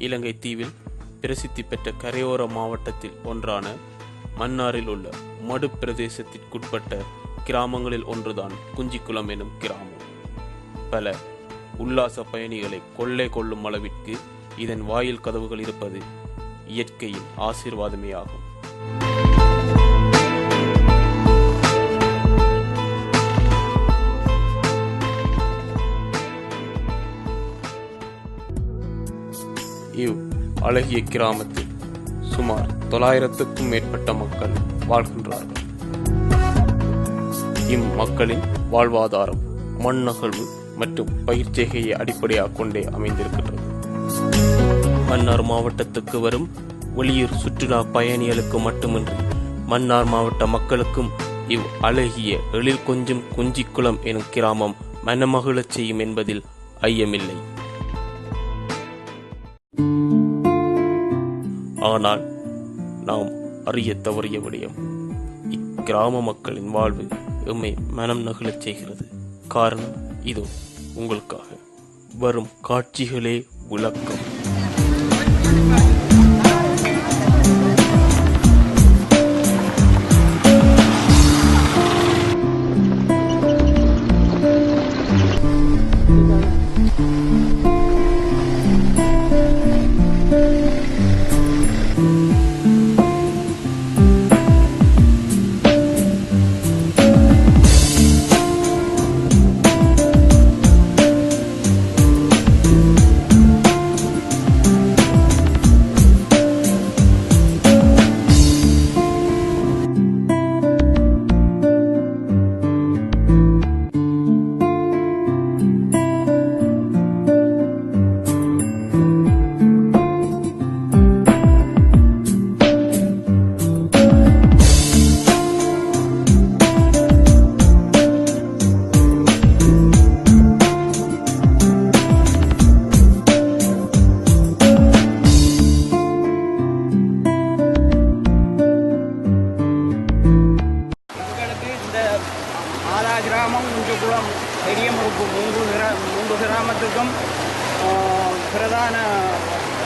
இலங்கை தீவில் பிரசித்தி பெற்ற கரையோர மாவட்டத்தில் ஒன்றான மன்னாரில் உள்ள மடு பிரதேசத்திற்குட்பட்ட கிராமங்களில் ஒன்றுதான் குஞ்சிக்குளம் எனும் கிராமம். பல உல்லாச பயணிகளை கொள்ளை கொள்ளும் அளவிற்கு இதன் வாயில் கதவுகள் இருப்பது இயற்கையின் ஆசீர்வாதமே ஆகும். அழகிய கிராமத்தில் சுமார் தொள்ளாயிரத்துக்கும் மேற்பட்ட மக்கள் வாழ்கின்றார்கள். இம்மக்களின் வாழ்வாதாரம் மண் நகழ்வு மற்றும் பயிர்ச்செய்கையை அடிப்படையாக கொண்டே அமைந்திருக்கின்றது. மன்னார் மாவட்டத்துக்கு வரும் வெளியூர் சுற்றுலா பயணிகளுக்கு மட்டுமின்றி மன்னார் மாவட்ட மக்களுக்கும் இவ் அழகிய எழில் கொஞ்சம் குஞ்சிக்குளம் எனும் கிராமம் மனமகிழச் செய்யும் என்பதில் ஐயமில்லை. ஆனால் நாம் அறிய தவறிய விடயம். இக்கிராம மக்களின் வாழ்வு எம்மை மனம் நகழச் செய்கிறது. காரணம் இதோ உங்களுக்காக. வரும் காட்சிகளே விளக்கம். எங்களுக்கு பிரதான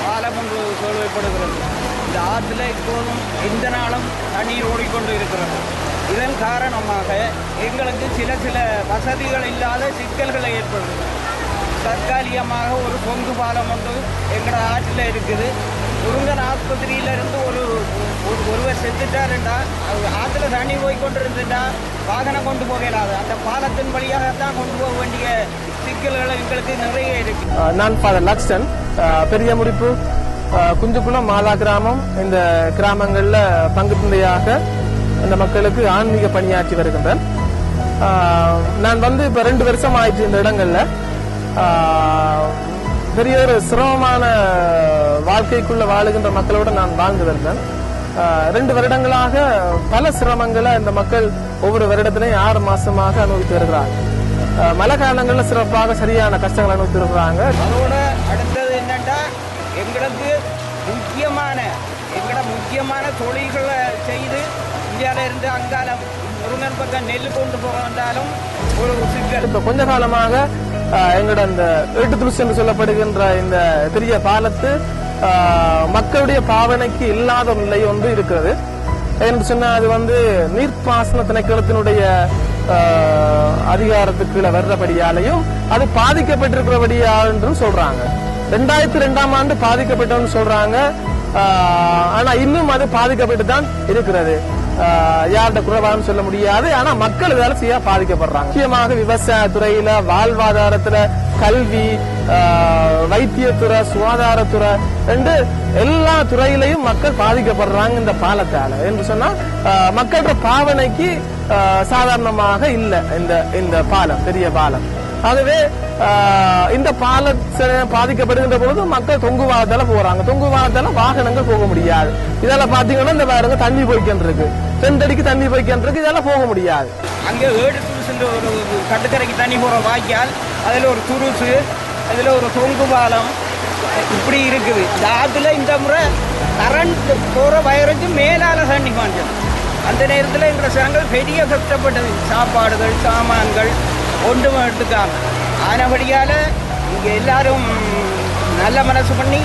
பாலம் ஒன்று கேள்விப்படுகிறது இந்த ஆற்றில் இப்போதும் எந்த நாளும் தண்ணீர் ஓடிக்கொண்டு இருக்கிறது. இதன் காரணமாக எங்களுக்கு சில சில வசதிகள் இல்லாத சிக்கல்களை ஏற்படுகிறது. தற்காலிகமாக ஒரு பொங்கு பாலம் ஒன்று எங்களோட ஆற்றில் இருக்குது. முருங்கன் ஆஸ்பத்திரியிலிருந்து ஒரு ஒரு ஒருவர் செத்துட்டாருண்டா அது ஆற்றுல தண்ணி போய் கொண்டு இருந்துட்டா வாகனம் கொண்டு போக இயலாது. அந்த பாலத்தின் வழியாக தான் கொண்டு போக வேண்டிய சிக்கல்கள் எங்களுக்கு நிறைய இருக்கு. நான் ஃபாதர் லக்ஸ்டன் பெரிய முடிப்பு குஞ்சுக்குளம் மாலா கிராமம். இந்த கிராமங்களில் பங்கு தந்தையாக இந்த மக்களுக்கு ஆன்மீக பணியாற்றி வருகின்றேன். நான் வந்து இப்போ ரெண்டு வருஷம் ஆயிடுச்சு இந்த இடங்களில். பெரிய ஒரு சிரமமான வாழ்க்கைக்குள்ள வாழுகின்ற மக்களோட நான் வாழ்ந்து வருகிறேன். ரெண்டு வருடங்களாக பல சிரமங்களை இந்த மக்கள் ஒவ்வொரு வருடத்திலையும் ஆறு மாசமாக அனுபவித்து வருகிறார்கள். மழை காலங்களில் சிறப்பாக சரியான கஷ்டங்கள் அனுபவித்து வருகிறாங்க அதோட அடுத்தது என்னன்னா எங்களுக்கு முக்கியமான எங்களோட முக்கியமான தொழில்களை செய்து இந்தியாவில இருந்து அங்கால முருங்கன் பக்கம் நெல் கொண்டு போக வந்தாலும் ஒரு சிக்கல். இப்ப கொஞ்ச காலமாக எங்களோட இந்த எட்டு துருசு என்று சொல்லப்படுகின்ற இந்த பெரிய பாலத்து மக்களுடைய பாவனைக்கு இல்லாத ஒரு நிலை ஒன்று இருக்கிறது. என்று சொன்னா அது வந்து நீர்ப்பாசன திணைக்களத்தினுடைய அதிகாரத்துக்கு கீழே வர்றபடியாலையும் அது பாதிக்கப்பட்டிருக்கிறபடியா என்று சொல்றாங்க. ரெண்டாயிரத்தி ரெண்டாம் ஆண்டு பாதிக்கப்பட்டோம்னு சொல்றாங்க. ஆனா இன்னும் அது பாதிக்கப்பட்டு தான் இருக்கிறது யார்கிட்ட குறைவாக சொல்ல முடியாது. ஆனா மக்கள் வேலை செய்ய பாதிக்கப்படுறாங்க. முக்கியமாக விவசாய துறையில வாழ்வாதாரத்துல கல்வி வைத்தியத்துறை சுகாதாரத்துறை என்று எல்லா துறையிலையும் மக்கள் பாதிக்கப்படுறாங்க இந்த பாலத்தால. என்று சொன்னா ஆஹ் மக்களோட பாவனைக்கு சாதாரணமாக இல்லை இந்த இந்த பாலம் பெரிய பாலம். ஆகவே இந்த பாலத்தில் பாதிக்கப்படுகின்ற பொழுது மக்கள் தொங்கு வாகத்தால போறாங்க. தொங்கு வாகத்தால வாகனங்கள் போக முடியாது. இதெல்லாம் பாத்தீங்கன்னா இந்த பாருங்க தண்ணி போய்க்கிட்டு இருக்கு ரெண்டு தண்ணி போய்க்கிட்டு இருக்கு இதெல்லாம் போக முடியாது. அங்கே ஏடு துருசுன்ற ஒரு கட்டுக்கரைக்கு தண்ணி போற வாய்க்கால் அதில் ஒரு துருசு அதில் ஒரு தொங்கு பாலம் இப்படி இருக்குது. இந்த ஆத்துல இந்த முறை கரண்ட் போகிற வயருக்கு மேலால தண்ணி பாஞ்சது அந்த நேரத்தில் எங்களை ஜனங்கள் பெரிய கஷ்டப்பட்டது. சாப்பாடுகள் சாமான்கள் ஒன்றும் எடுத்துக்காம. ஆனபடியால் இங்கே எல்லாரும் நல்ல மனசு பண்ணி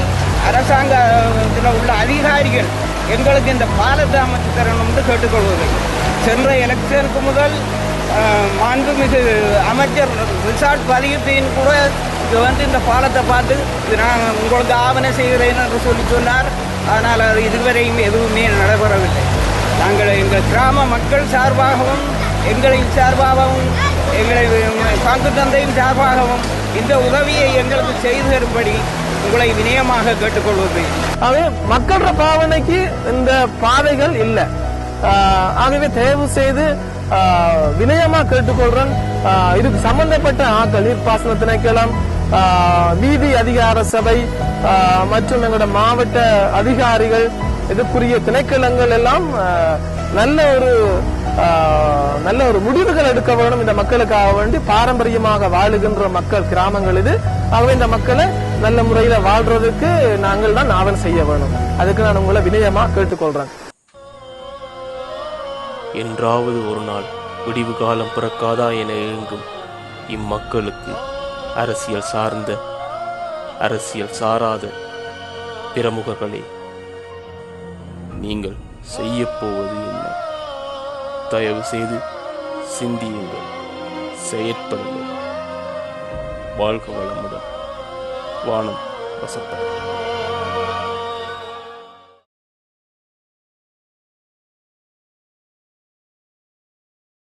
அரசாங்கத்தில் உள்ள அதிகாரிகள் எங்களுக்கு இந்த பாலத்தை அமைத்து தரணும் என்று கேட்டுக்கொள்வது சென்ற எலெக்ஷனுக்கு முதல் மாண்புமிகு அமைச்சர் ரிசார்ட் பதியுத்தீன் கூட இது வந்து இந்த பாலத்தை பார்த்து இது நான் உங்களுக்கு ஆவணம் செய்கிறேன் என்று சொல்லி சொன்னார். ஆனால் அது இதுவரையும் எதுவுமே நடைபெறவில்லை. நாங்கள் எங்கள் கிராம மக்கள் சார்பாகவும் எங்களின் சார்பாகவும் எங்களை பங்கு தந்தையின் சார்பாகவும் இந்த உதவியை எங்களுக்கு செய்து தரும்படி உங்களை வினயமாக கேட்டுக்கொள்வது. ஆகவே மக்களோட பாவனைக்கு இந்த பாதைகள் இல்லை. ஆகவே தயவு செய்து ஆஹ் வினயமா கேட்டுக்கொள்றேன். இதுக்கு சம்பந்தப்பட்ட ஆக்கள் நீர்ப்பாசன திணைக்களம் நீதி அதிகார சபை மற்றும் எங்களோட மாவட்ட அதிகாரிகள் இதுக்குரிய திணைக்களங்கள் எல்லாம் நல்ல ஒரு ஆஹ் நல்ல ஒரு முடிவுகள் எடுக்க வேணும். இந்த மக்களுக்காக வேண்டி பாரம்பரியமாக வாழுகின்ற மக்கள் கிராமங்கள் இது. ஆகவே இந்த மக்களை நல்ல முறையில வாழ்றதுக்கு நாங்கள் தான் நாவல் செய்ய வேணும். அதுக்கு நான் உங்களை வினயமா கேட்டுக்கொள்றேன். என்றாவது ஒரு நாள் விடிவு காலம் பிறக்காதா என ஏங்கும் இம்மக்களுக்கு அரசியல் சார்ந்த அரசியல் சாராத பிரமுகர்களே. நீங்கள் செய்ய போவது என்ன? தயவு செய்து சிந்தியுங்கள். செயற்படுங்கள். வாழ்க வளமுடன். வானம் வசப்படும்